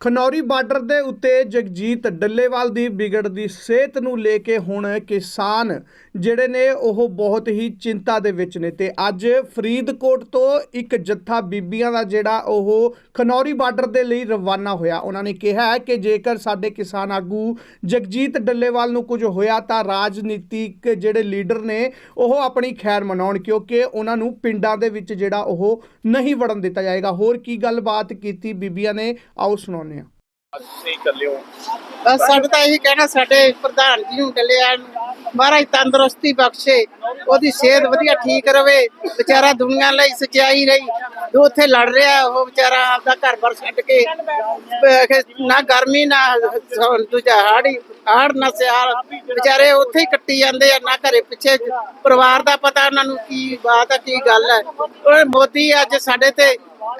Khanauri border ਦੇ ਉੱਤੇ ਜਗਜੀਤ ਡੱਲੇਵਾਲ ਦੀ ਵਿਗੜਦੀ ਸਿਹਤ ਨੂੰ ਲੈ ਕੇ ਹੁਣ ਕਿਸਾਨ ਜਿਹੜੇ ਨੇ ਉਹ ਬਹੁਤ ਹੀ ਚਿੰਤਾ ਦੇ ਵਿੱਚ ਨੇ ਤੇ ਅੱਜ ਫਰੀਦਕੋਟ ਤੋਂ ਇੱਕ ਜੱਥਾ ਬੀਬੀਆਂ ਦਾ ਜਿਹੜਾ ਉਹ ਖਨੌਰੀ ਬਾਰਡਰ ਦੇ ਲਈ ਰਵਾਨਾ ਹੋਇਆ। ਉਹਨਾਂ ਨੇ ਕਿਹਾ ਕਿ ਜੇਕਰ ਸਾਡੇ ਕਿਸਾਨ ਆਗੂ ਜਗਜੀਤ ਡੱਲੇਵਾਲ ਨੂੰ ਕੁਝ ਹੋਇਆ ਤਾਂ ਰਾਜਨੀਤਿਕ ਜਿਹੜੇ ਲੀਡਰ ਨੇ ਉਹ ਆਪਣੀ ਖੈਰ ਮਨਾਉਣ ਕਿਉਂਕਿ ਉਹਨਾਂ ਨੂੰ ਪਿੰਡਾਂ ਦੇ ਵਿੱਚ ਜਿਹੜਾ ਉਹ ਨਹੀਂ ਵੜਨ ਦਿੱਤਾ ਜਾਏਗਾ। ਹੋਰ ਕੀ ਗੱਲਬਾਤ ਕੀਤੀ ਬੀਬੀਆਂ ਨੇ? ਆਓ ਸੁਣਾਉਂਦੇ ਤੁਸੀਂ ਚੱਲੇ ਹੋ। ਬਸ ਸਾਡਾ ਤਾਂ ਇਹੀ ਕਹਿਣਾ, ਸਾਡੇ ਪ੍ਰਧਾਨ ਜੀ ਨੂੰ ਡੱਲਿਆ ਮਹਾਰਾਜ ਤੰਦਰੁਸਤੀ ਬਖਸ਼ੇ, ਉਹਦੀ ਸਿਹਤ ਵਧੀਆ ਠੀਕ ਰਵੇ। ਵਿਚਾਰਾ ਦੁਨੀਆ ਲਈ ਸਚਾਈ ਰਹੀ। ਜੋ ਉੱਥੇ ਲੜ ਰਿਹਾ, ਉਹ ਵਿਚਾਰਾ ਆਪਦਾ ਘਰ-ਬਾਰ ਛੱਡ ਕੇ ਨਾ ਗਰਮੀ, ਨਾ ਦੂਜਾ ਹਾੜੀ ਹਾੜ ਨਾ ਸਿਆਲ। ਵਿਚਾਰੇ ਉੱਥੇ ਹੀ ਕੱਟੀ ਜਾਂਦੇ ਆ, ਨਾ ਘਰੇ ਪਿੱਛੇ। ਪਰਿਵਾਰ ਦਾ ਪਤਾ ਉਹਨਾਂ ਨੂੰ ਕੀ ਬਾਤ ਆ, ਕੀ ਗੱਲ ਹੈ ਉਹ ਮੋਦੀ ਅੱਜ ਸਾਡੇ ਤੇ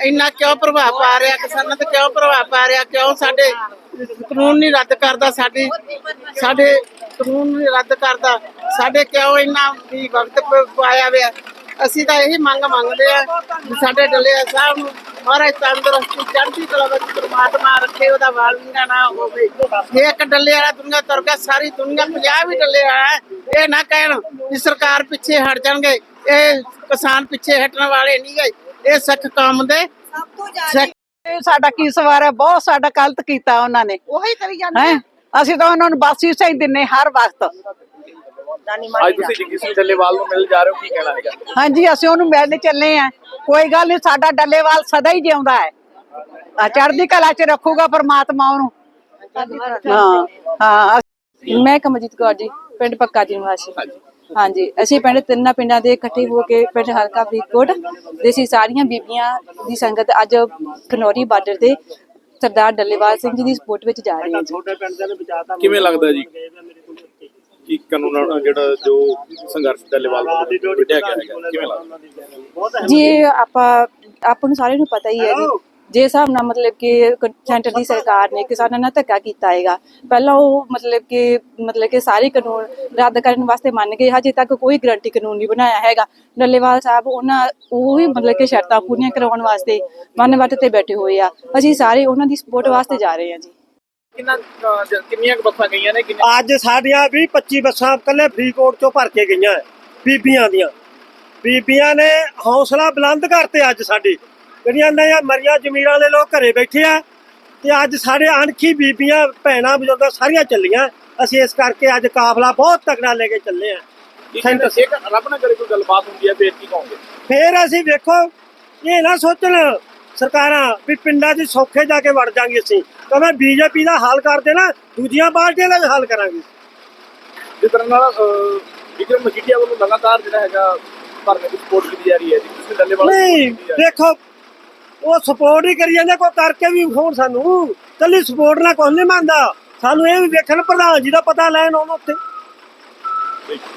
ਇੰਨਾ ਕਿਉਂ ਪ੍ਰਭਾਵ ਪਾ ਰਿਹਾ ਕਿਸਾਨਾਂ ਤੇ ਕਿਉਂ ਪ੍ਰਭਾਵ ਪਾ ਰਿਹਾ? ਕਿਉਂ ਸਾਡੇ ਕਾਨੂੰਨ ਨਹੀਂ ਰੱਦ ਕਰਦਾ ਸਾਡੀ, ਸਾਡੇ ਕਾਨੂੰਨ ਨਹੀਂ ਰੱਦ ਕਰਦਾ? ਸਾਡੇ ਕਿਉਂ ਇੰਨਾ ਵੀ ਵਕਤ ਪਾਇਆ ਹੋਇਆ? ਅਸੀਂ ਤਾਂ ਇਹੀ ਮੰਗ ਮੰਗਦੇ ਆ ਸਾਡੇ ਡੱਲਿਆ ਸਾਹਿਬ ਨੂੰ ਮਹਾਰਾਜ ਤੰਦਰੁਸਤੀ, ਚੜ੍ਹਦੀ ਕਲਾ ਵਿੱਚ ਪ੍ਰਮਾਤਮਾ ਰੱਖੇ, ਉਹਦਾ ਵਾਲਵਿੰਗਾ ਨਾ ਹੋਵੇ। ਜੇ ਇੱਕ ਡੱਲੇ ਵਾਲਾ ਦੁਨੀਆ ਤੁਰ ਗਿਆ, ਸਾਰੀ ਦੁਨੀਆ ਪੰਜਾਬ ਹੀ ਡੱਲੇ ਵਾਲਾ ਇਹ ਨਾ ਕਹਿਣ ਵੀ ਸਰਕਾਰ ਪਿੱਛੇ ਹਟ ਜਾਣਗੇ, ਇਹ ਕਿਸਾਨ ਪਿੱਛੇ ਹਟਣ ਵਾਲੇ ਨਹੀਂ ਗਏ। ਇਹ ਸਿੱਖ ਕੌਮ ਦੇ ਸਿੱਖ ਇਹ ਸਾਡਾ ਕੀ ਸਵਾਰ ਬਹੁਤ ਸਾਡਾ ਗਲਤ ਕੀਤਾ ਉਹਨਾਂ ਨੇ। ਉਹੀ ਕਰੀ ਜਾਂਦੇ ਹੈ? ਅਸੀਂ ਤਾਂ ਉਹਨਾਂ ਨੂੰ ਬਸ ਇਸੇ ਹੀ ਦਿੰਨੇ ਹਰ ਵਕਤ। ਅੱਜ ਤੁਸੀਂ ਜੱਗੀ ਸਿੰਘ ਢੱਲੇਵਾਲ ਨੂੰ ਮਿਲ ਜਾ ਰਹੇ ਹੋ ਕੀ ਕਹਿਣਾ ਹੈਗਾ? ਹਾਂਜੀ ਅਸੀਂ ਉਹਨੂੰ ਮਿਲਣ ਚੱਲੇ ਆ ਕੋਈ ਗੱਲ ਨਹੀਂ ਸਾਡਾ ਡੱਲੇਵਾਲ ਸਦਾ ਹੀ ਜਿਉਂਦਾ ਹੈ। ਆ ਚੜ੍ਹਦੀ ਕਲਾ 'ਚ ਰੱਖੂਗਾ ਪਰਮਾਤਮਾ ਉਹਨੂੰ। ਹਾਂ ਹਾਂ ਮੈਂ ਕਮਜੀਤ ਕੌਰ ਜੀ ਪਿੰਡ ਪੱਕਾ ਜੀ ਨਿਵਾਸੀ। ਹਾਂਜੀ। ਅਸੀਂ ਪਿੰਡ ਤਿੰਨਾਂ ਪਿੰਡਾਂ ਦੇ ਇਕੱਠੇ ਹੋ ਕੇ ਪਿੰਡ ਹਲਕਾ ਫਰੀਦਕੋਟ ਦੇ ਅਸੀਂ ਸਾਰੀਆਂ ਬੀਬੀਆਂ ਦੀ ਸੰਗਤ ਅੱਜ ਖਨੌਰੀ ਬਾਰਡਰ ਤੇ ਸਰਦਾਰ ਡੱਲੇਵਾਲ ਸਿੰਘ ਜੀ ਦੀ ਸਪੋਰਟ ਵਿੱਚ ਜਾ ਰਹੇ ਹਾਂ ਜੀ। ਕਿਵੇਂ ਲੱਗਦਾ ਜੀ? ਕਿ ਕਾਨੂੰਨ ਜਿਹੜਾ ਜੋ ਸੰਘਰਸ਼ ਢੱਲੇਵਾਲ ਵੱਲੋਂ ਵਿੱਢਿਆ ਗਿਆ ਹੈਗਾ ਕਿਵੇਂ ਲੱਗਦਾ? ਜੀ ਇਹ ਆਪਾਂ ਆਪਾਂ ਨੂੰ ਸਾਰਿਆਂ ਨੂੰ ਪਤਾ ਹੀ ਹੈ ਜੀ। ਜੇ ਹਿਸਾਬ ਨਾਲ ਮਤਲਬ ਕਿ ਸੈਂਟਰ ਦੀ ਸਰਕਾਰ ਨੇ ਕਿਸਾਨਾਂ ਨਾਲ ਧੱਕਾ ਕੀਤਾ ਹੈਗਾ ਪਹਿਲਾਂ ਉਹ ਮਤਲਬ ਕਿ ਮਤਲਬ ਕਿ ਸਾਰੇ ਕਾਨੂੰਨ ਰੱਦ ਕਰਨ ਵਾਸਤੇ ਮੰਨ ਗਏ ਹਜੇ ਤੱਕ ਕੋਈ ਗਰੰਟੀ ਕਾਨੂੰਨ ਨਹੀਂ ਬਣਾਇਆ ਹੈਗਾ। ਡੱਲੇਵਾਲ ਸਾਹਿਬ ਉਹਨਾਂ ਉਹ ਵੀ ਮਤਲਬ ਕਿ ਸ਼ਰਤਾਂ ਪੂਰੀਆਂ ਕਰਾਉਣ ਵਾਸਤੇ ਮਨ ਵੱਟ ਤੇ ਬੈਠੇ ਹੋਏ ਆ। ਅਸੀਂ ਸਾਰੇ ਉਹਨਾਂ ਦੀ ਸਪੋਰਟ ਵਾਸਤੇ ਜਾ ਰਹੇ ਹਾਂ ਜੀ। ਕਿੰਨਾ ਕਿੰਨੀਆਂ ਬੱਸਾਂ ਗਈਆਂ ਨੇ ਕਿੰਨੇ ਅੱਜ ਸਾਡੀਆਂ 20 25 ਬੱਸਾਂ ਕੱਲੇ ਫਰੀਦਕੋਟ ਚੋਂ ਭਰ ਕੇ ਗਈਆਂ ਬੀਬੀਆਂ ਦੀਆਂ। ਬੀਬੀਆਂ ਨੇ ਹੌਸਲਾ ਬੁਲੰਦ ਕਰਤੇ ਅੱਜ ਸਾਡੀ। ਜਿਹੜੀਆਂ ਨਈਆਂ ਮਰੀਆਂ ਜ਼ਮੀਰਾਂ ਦੇ ਲੋਕ ਘਰੇ ਬੈਠੇ ਆ ਤੇ ਅੱਜ ਸਾਡੇ ਅਣਖੀ ਬੀਬੀਆਂ ਭੈਣਾਂ ਬਜ਼ੁਰਗਾਂ ਸਾਰੀਆਂ ਚੱਲੀਆਂ। ਅਸੀਂ ਇਸ ਕਰਕੇ ਅੱਜ ਕਾਫਲਾ ਬਹੁਤ ਤਕੜਾ ਲੈ ਕੇ ਚੱਲੇ ਆ। ਕੀ ਕਹਿੰਦੇ ਸੀ ਰੱਬ ਨਾ ਕਰੇ ਕੋਈ ਗੱਲਬਾਤ ਹੁੰਦੀ ਹੈ ਫੇਰ ਕੀ ਕਹੋਗੇ? ਫੇਰ ਅਸੀਂ ਵੇਖੋ ਇਹ ਨਾ ਸੋਚਣ ਸਰਕਾਰਾਂ ਵੀ ਪਿੰਡਾਂ 'ਚ ਸੌਖੇ ਜਾ ਕੇ ਵੜ ਜਾਾਂਗੇ ਅਸੀਂ। ਕਵੇਂ ਬੀਜੇਪੀ ਦਾ ਹਾਲ ਕਰਦੇ ਨਾ ਦੂਜੀਆਂ ਪਾਰਟੀਆਂ ਦਾ ਵੀ ਹਾਲ ਕਰਾਂਗੇ। ਜਿਸ ਤਰ੍ਹਾਂ ਨਾਲ ਵਿਕਰਮ ਮਜੀਠੀਆ ਵੱਲੋਂ ਲਗਾਤਾਰ ਜਿਹੜਾ ਹੈਗਾ ਧਰਨੇ ਦੀ ਸਪੋਰਟ ਕੀਤੀ ਜਾ ਰਹੀ ਹੈ ਜੀ ਤੁਸੀਂ ਢੱਲੇਵਾਲ ਨੂੰ ਨਹੀਂ। ਦੇਖੋ ਉਹ ਸਪੋਰਟ ਹੀ ਕਰੀ ਜਾਂਦੇ, ਕੋਈ ਕਰਕੇ ਵੀ ਫੋਨ ਸਾਨੂੰ। ਕੱਲੀ ਸਪੋਰਟ ਨਾਲ ਕੋਈ ਨਹੀਂ ਮੰਨਦਾ। ਸਾਨੂੰ ਇਹ ਵੀ ਵੇਖਣ ਪ੍ਰਧਾਨ ਜੀ ਦਾ ਪਤਾ ਲੈਣ ਆਉਣ ਉੱਥੇ।